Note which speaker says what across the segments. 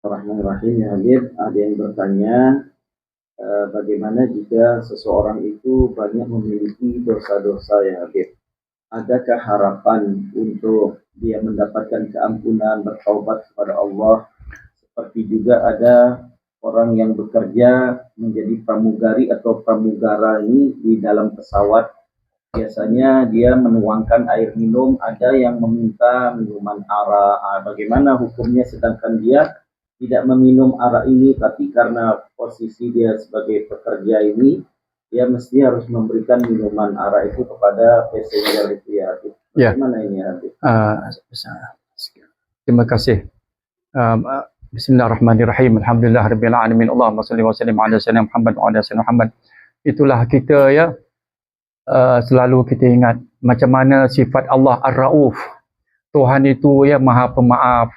Speaker 1: Bismillahirrahmanirrahim. Ya Habib, ada yang bertanya uh, bagaimana jika seseorang itu banyak memiliki dosa-dosa ya Habib? Adakah harapan untuk dia mendapatkan keampunan bertaubat kepada Allah? Seperti juga ada orang yang bekerja menjadi pramugari atau pramugara ini di dalam pesawat. Biasanya dia menuangkan air minum ada yang meminta minuman arak ah, bagaimana hukumnya sedangkan dia tidak meminum arak ini tapi karena posisi dia sebagai pekerja ini dia mesti harus memberikan minuman arak itu kepada passenger itu ya.
Speaker 2: Ya.
Speaker 1: Bagaimana ini ya?
Speaker 2: Uh, terima kasih. Um, Bismillahirrahmanirrahim. Alhamdulillah rabbil alamin. Allahumma salli wa sallim ala sayyidina Muhammad wa ala sayyidina Muhammad. Itulah kita ya uh, selalu kita ingat macam mana sifat Allah Ar-Rauf. Tuhan itu ya Maha Pemaaf.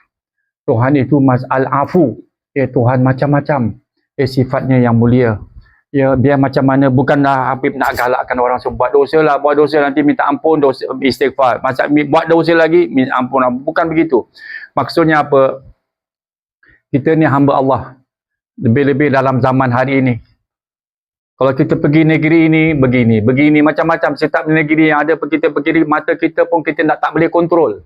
Speaker 2: Tuhan itu Mas Al-Afu. Ya Tuhan macam-macam. Ya sifatnya yang mulia. Ya biar macam mana bukanlah Habib nak galakkan orang semua buat dosa lah, buat dosa nanti minta ampun, dosa istighfar. Masa buat dosa lagi minta ampun. Bukan begitu. Maksudnya apa? Kita ni hamba Allah. Lebih-lebih dalam zaman hari ini. Kalau kita pergi negeri ini, begini. Begini, macam-macam. Setiap negeri yang ada, kita pergi, mata kita pun kita tak boleh kontrol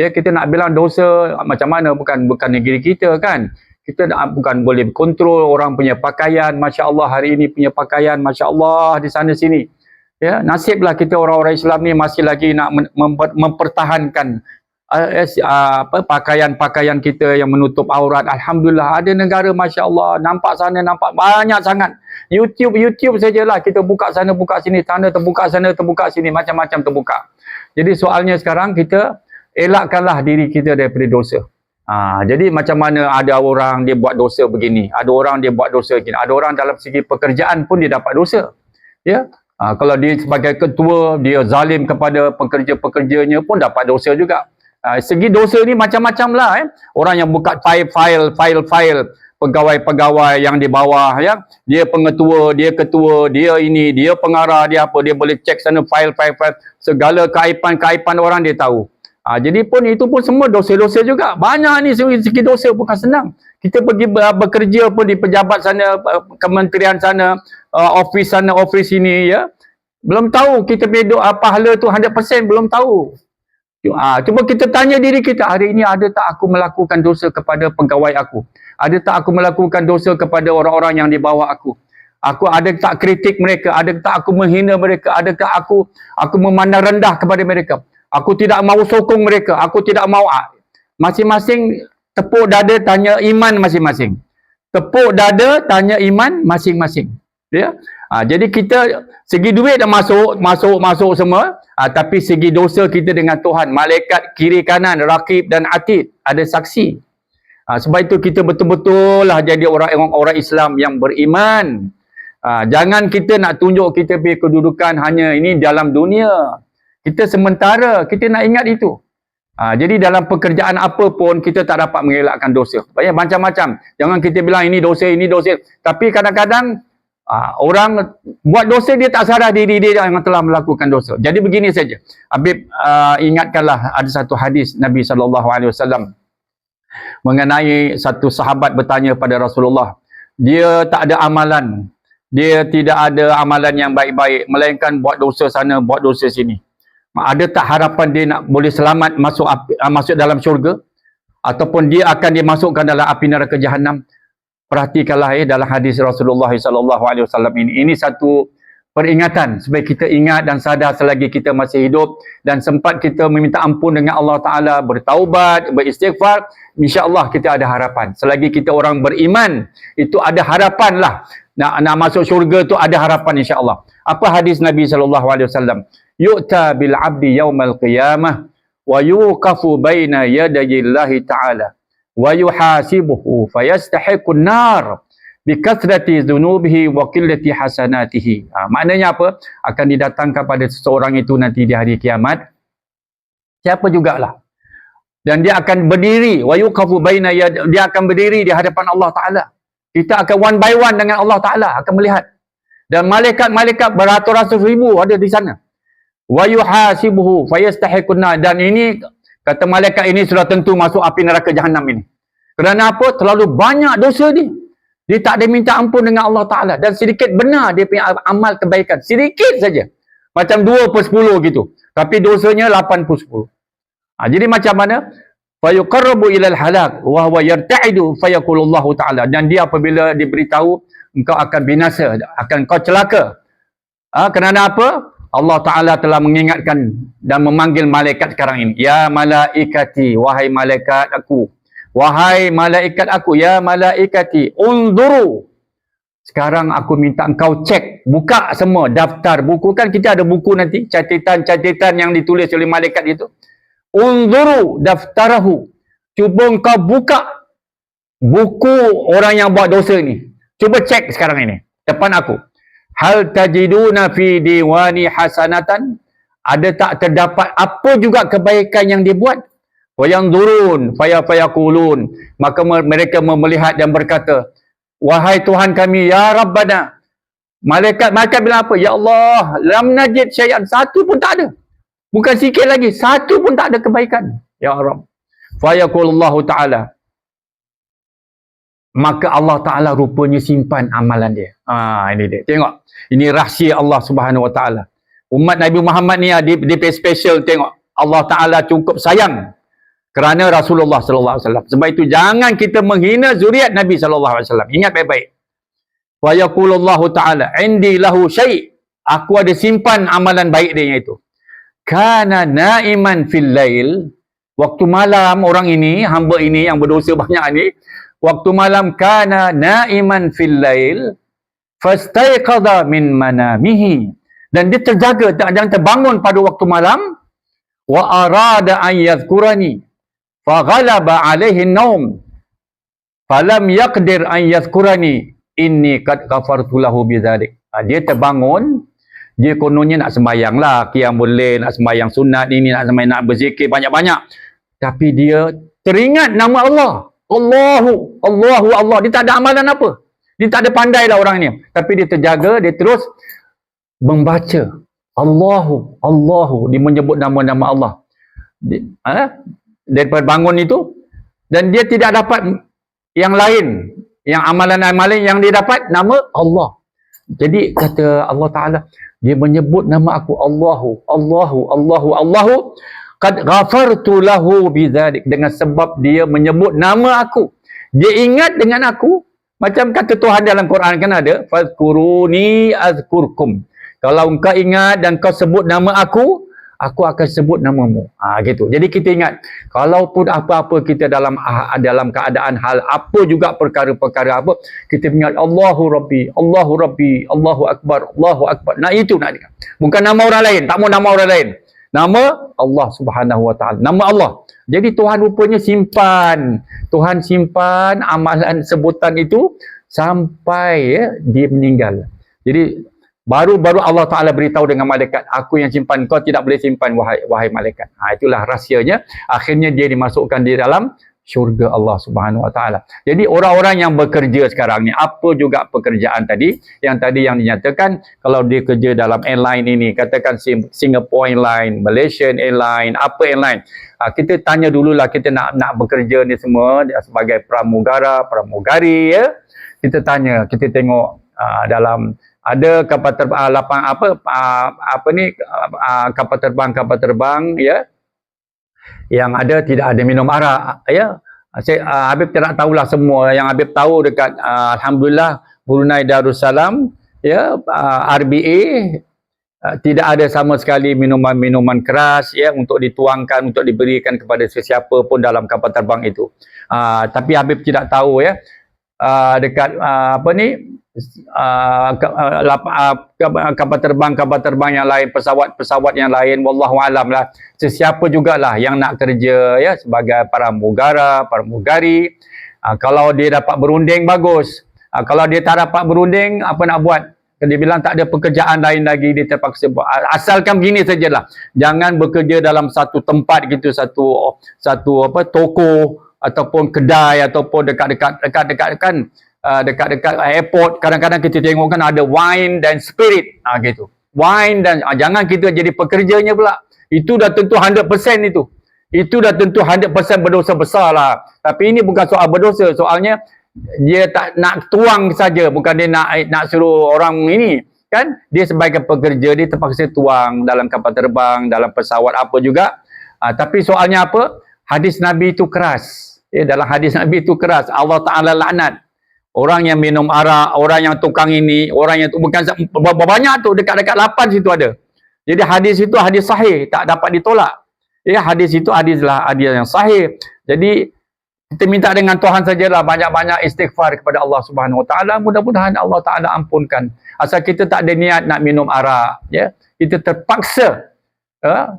Speaker 2: ya kita nak bilang dosa macam mana bukan bukan negeri kita kan. Kita nak, bukan boleh kontrol orang punya pakaian. masya-Allah hari ini punya pakaian masya-Allah di sana sini. Ya nasiblah kita orang-orang Islam ni masih lagi nak memper, mempertahankan uh, uh, apa pakaian-pakaian kita yang menutup aurat. Alhamdulillah ada negara masya-Allah nampak sana nampak banyak sangat. YouTube YouTube sajalah. Kita buka sana buka sini. Tanda terbuka sana terbuka sini. Macam-macam terbuka. Jadi soalnya sekarang kita elakkanlah diri kita daripada dosa. Ha, jadi macam mana ada orang dia buat dosa begini, ada orang dia buat dosa begini, ada orang dalam segi pekerjaan pun dia dapat dosa. Ya, ha, kalau dia sebagai ketua dia zalim kepada pekerja-pekerjanya pun dapat dosa juga. Ha, segi dosa ni macam-macam lah. Eh. Orang yang buka file-file, file-file pegawai-pegawai yang di bawah ya dia pengetua dia ketua dia ini dia pengarah dia apa dia boleh cek sana file file file segala kaipan-kaipan orang dia tahu Ha, jadi pun itu pun semua dosa-dosa juga. Banyak ni segi dosa bukan senang. Kita pergi bekerja pun di pejabat sana, kementerian sana, uh, office sana, office sini ya. Belum tahu kita punya doa pahala tu 100% belum tahu. Ha, cuba kita tanya diri kita, hari ini ada tak aku melakukan dosa kepada pegawai aku? Ada tak aku melakukan dosa kepada orang-orang yang di bawah aku? Aku ada tak kritik mereka? Ada tak aku menghina mereka? Adakah aku aku memandang rendah kepada mereka? Aku tidak mau sokong mereka. Aku tidak mau. Masing-masing tepuk dada tanya iman masing-masing. Tepuk dada tanya iman masing-masing. Ya. Ha, jadi kita segi duit dah masuk, masuk, masuk semua. Ha, tapi segi dosa kita dengan Tuhan. Malaikat kiri kanan, rakib dan atid. Ada saksi. Ha, sebab itu kita betul-betul lah jadi orang orang Islam yang beriman. Ha, jangan kita nak tunjuk kita punya kedudukan hanya ini dalam dunia. Kita sementara, kita nak ingat itu. Ha, jadi dalam pekerjaan apa pun kita tak dapat mengelakkan dosa. Banyak macam-macam. Jangan kita bilang ini dosa, ini dosa. Tapi kadang-kadang ha, orang buat dosa dia tak sadar diri dia yang telah melakukan dosa. Jadi begini saja. Habib uh, ingatkanlah ada satu hadis Nabi SAW mengenai satu sahabat bertanya pada Rasulullah. Dia tak ada amalan. Dia tidak ada amalan yang baik-baik. Melainkan buat dosa sana, buat dosa sini ada tak harapan dia nak boleh selamat masuk api, uh, masuk dalam syurga? Ataupun dia akan dimasukkan dalam api neraka jahanam perhatikanlah eh dalam hadis Rasulullah sallallahu alaihi wasallam ini. Ini satu peringatan supaya kita ingat dan sadar selagi kita masih hidup dan sempat kita meminta ampun dengan Allah taala bertaubat beristighfar. Insyaallah kita ada harapan. Selagi kita orang beriman itu ada harapan lah. Nak nak masuk syurga tu ada harapan insyaallah. Apa hadis Nabi sallallahu alaihi wasallam yu'ta bil 'abdi yaumal qiyamah wa yuqafu baina yadayi Allah ta'ala wa yuhasibuhu fayastahiqu an-nar bi kathrati dhunubihi wa qillati hasanatihi. Ha, maknanya apa? Akan didatangkan pada seseorang itu nanti di hari kiamat. Siapa jugalah. Dan dia akan berdiri wa yuqafu baina dia akan berdiri di hadapan Allah Taala. Kita akan one by one dengan Allah Taala akan melihat. Dan malaikat-malaikat beratus-ratus ribu ada di sana wa yuhasibuhu fayastahiqunna dan ini kata malaikat ini sudah tentu masuk api neraka jahanam ini Kerana apa? Terlalu banyak dosa dia. Dia tak ada minta ampun dengan Allah Ta'ala. Dan sedikit benar dia punya amal kebaikan. Sedikit saja. Macam 2 per 10 gitu. Tapi dosanya 8 per 10. Ha, jadi macam mana? Fayuqarrabu ilal halak. Wahuwa yarta'idu fayakulullahu ta'ala. Dan dia apabila diberitahu, engkau akan binasa. Akan kau celaka. Ha, kerana apa? Allah Ta'ala telah mengingatkan dan memanggil malaikat sekarang ini. Ya malaikati, wahai malaikat aku. Wahai malaikat aku, ya malaikati, unzuru. Sekarang aku minta engkau cek, buka semua daftar buku. Kan kita ada buku nanti, catatan-catatan yang ditulis oleh malaikat itu. Unzuru daftarahu. Cuba engkau buka buku orang yang buat dosa ni. Cuba cek sekarang ini, depan aku. Hal tajiduna fi diwani hasanatan? Ada tak terdapat apa juga kebaikan yang dibuat? wa yanzurun faya fayakulun maka mereka melihat dan berkata wahai tuhan kami ya rabbana malaikat malaikat bilang apa? Ya Allah lam najid syai'an. Satu pun tak ada. Bukan sikit lagi satu pun tak ada kebaikan. Ya rabb. Fayakulullahu taala maka Allah Ta'ala rupanya simpan amalan dia. Ha, ini dia. Tengok. Ini rahsia Allah Subhanahu Wa Ta'ala. Umat Nabi Muhammad ni dia, dia special tengok. Allah Ta'ala cukup sayang kerana Rasulullah sallallahu alaihi wasallam. Sebab itu jangan kita menghina zuriat Nabi sallallahu alaihi wasallam. Ingat baik-baik. Wa yaqulullahu taala, "Indi lahu syai'." Aku ada simpan amalan baik dia itu. Kana naiman fil lail. Waktu malam orang ini, hamba ini yang berdosa banyak ni, waktu malam kana naiman fil lail fastaiqadha min manamihi. Dan dia terjaga, jangan terbangun pada waktu malam. Wa arada an yadhkurani faghalaba alaihi naum falam yaqdir an yadhkurani inni qad ghafartu lahu bidzalik. Ha, dia terbangun. Dia kononnya nak sembahyang lah qiyamul lail nak sembahyang sunat ini nak sembahyang nak berzikir banyak-banyak. Tapi dia teringat nama Allah Allahu Allahu Allah. Dia tak ada amalan apa. Dia tak ada pandai lah orang ni. Tapi dia terjaga dia terus membaca. Allahu Allahu. Dia menyebut nama-nama Allah. Dia, ha? daripada bangun itu. Dan dia tidak dapat yang lain. Yang amalan-amalan yang dia dapat nama Allah. Jadi kata Allah Ta'ala dia menyebut nama aku Allahu Allahu Allahu Allahu qad ghafartu lahu bidzalik dengan sebab dia menyebut nama aku dia ingat dengan aku macam kata Tuhan dalam Quran kan ada fazkuruni azkurkum kalau engkau ingat dan kau sebut nama aku aku akan sebut namamu. Ha, gitu. Jadi kita ingat, kalaupun apa-apa kita dalam ah, dalam keadaan hal apa juga perkara-perkara apa, kita ingat Allahu Rabbi, Allahu Rabbi, Allahu Akbar, Allahu Akbar. Nah itu nak dengar. Bukan nama orang lain, tak mau nama orang lain. Nama Allah Subhanahu Wa Taala. Nama Allah. Jadi Tuhan rupanya simpan. Tuhan simpan amalan sebutan itu sampai ya, dia meninggal. Jadi Baru-baru Allah Ta'ala beritahu dengan malaikat, aku yang simpan, kau tidak boleh simpan wahai, wahai malaikat. Ha, itulah rahsianya. Akhirnya dia dimasukkan di dalam syurga Allah Subhanahu Wa Ta'ala. Jadi orang-orang yang bekerja sekarang ni, apa juga pekerjaan tadi, yang tadi yang dinyatakan, kalau dia kerja dalam airline ini, katakan Singapore Airline, Malaysian Airline, apa airline, ha, kita tanya dululah kita nak nak bekerja ni semua sebagai pramugara, pramugari, ya. Kita tanya, kita tengok uh, dalam ada kapal terbang uh, lapang apa apa ni kapal terbang kapal terbang ya yang ada tidak ada minum arak ya. Saya uh, Habib tidak tahulah semua. Yang Habib tahu dekat uh, alhamdulillah Brunei Darussalam ya uh, RBA uh, tidak ada sama sekali minuman-minuman keras ya untuk dituangkan untuk diberikan kepada sesiapa pun dalam kapal terbang itu. Uh, tapi Habib tidak tahu ya. Uh, dekat uh, apa ni uh, kapal terbang kapal terbang yang lain pesawat-pesawat yang lain wallahu alam lah. Sesiapa jugalah yang nak kerja ya sebagai para mugara para mugari uh, kalau dia dapat berunding bagus. Uh, kalau dia tak dapat berunding apa nak buat? Dia bilang tak ada pekerjaan lain lagi dia terpaksa buat. Asalkan begini sajalah. Jangan bekerja dalam satu tempat gitu satu satu apa toko ataupun kedai ataupun dekat-dekat dekat-dekat kan uh, dekat-dekat airport kadang-kadang kita tengok kan ada wine dan spirit. Ah uh, gitu. Wine dan uh, jangan kita jadi pekerjanya pula. Itu dah tentu 100% itu. Itu dah tentu 100% berdosa besar lah. Tapi ini bukan soal berdosa, soalnya dia tak nak tuang saja, bukan dia nak nak suruh orang ini kan? Dia sebagai pekerja dia terpaksa tuang dalam kapal terbang dalam pesawat apa juga. Ha, tapi soalnya apa? Hadis Nabi itu keras. Ya, dalam hadis Nabi itu keras. Allah Ta'ala laknat orang yang minum arak orang yang tukang ini orang yang bukan banyak tu dekat-dekat 8 situ ada jadi hadis itu hadis sahih tak dapat ditolak ya hadis itu hadislah hadis yang sahih jadi kita minta dengan Tuhan sajalah banyak-banyak istighfar kepada Allah Subhanahu Wa Taala. Mudah-mudahan Allah Taala ampunkan. Asal kita tak ada niat nak minum arak, ya. Kita terpaksa uh,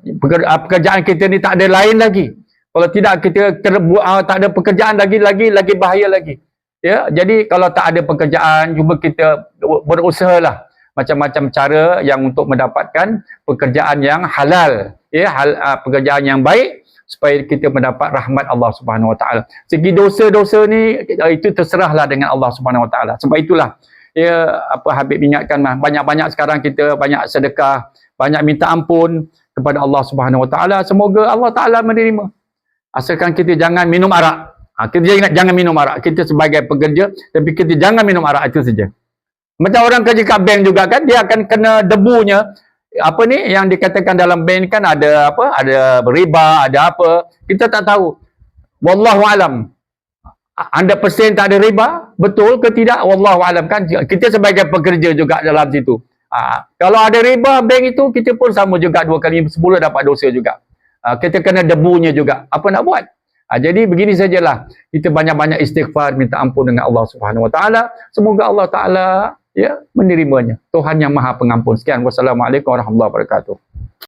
Speaker 2: pekerjaan kita ni tak ada lain lagi. Kalau tidak kita terbuat uh, tak ada pekerjaan lagi lagi lagi bahaya lagi. Ya, jadi kalau tak ada pekerjaan, cuba kita berusahalah macam-macam cara yang untuk mendapatkan pekerjaan yang halal, ya, hal, uh, pekerjaan yang baik supaya kita mendapat rahmat Allah Subhanahu Wa Taala. Segi dosa-dosa ni itu terserahlah dengan Allah Subhanahu Wa Taala. Sebab itulah ya apa Habib ingatkan banyak-banyak sekarang kita banyak sedekah, banyak minta ampun kepada Allah Subhanahu Wa Taala. Semoga Allah Taala menerima. Asalkan kita jangan minum arak. Ha, kita jangan, jangan minum arak. Kita sebagai pekerja tapi kita jangan minum arak itu saja. Macam orang kerja kat bank juga kan dia akan kena debunya. Apa ni yang dikatakan dalam bank kan ada apa ada riba ada apa. Kita tak tahu. Wallahu alam. Anda persen tak ada riba betul ke tidak? Wallahu alam kan. Kita sebagai pekerja juga dalam situ. Ha, kalau ada riba bank itu kita pun sama juga dua kali sepuluh dapat dosa juga. Ha, kita kena debunya juga. Apa nak buat ha, jadi begini sajalah kita banyak-banyak istighfar minta ampun dengan Allah Subhanahu Wa Taala semoga Allah Taala ya menerimanya. Tuhan yang Maha Pengampun. Sekian wassalamualaikum warahmatullahi wabarakatuh.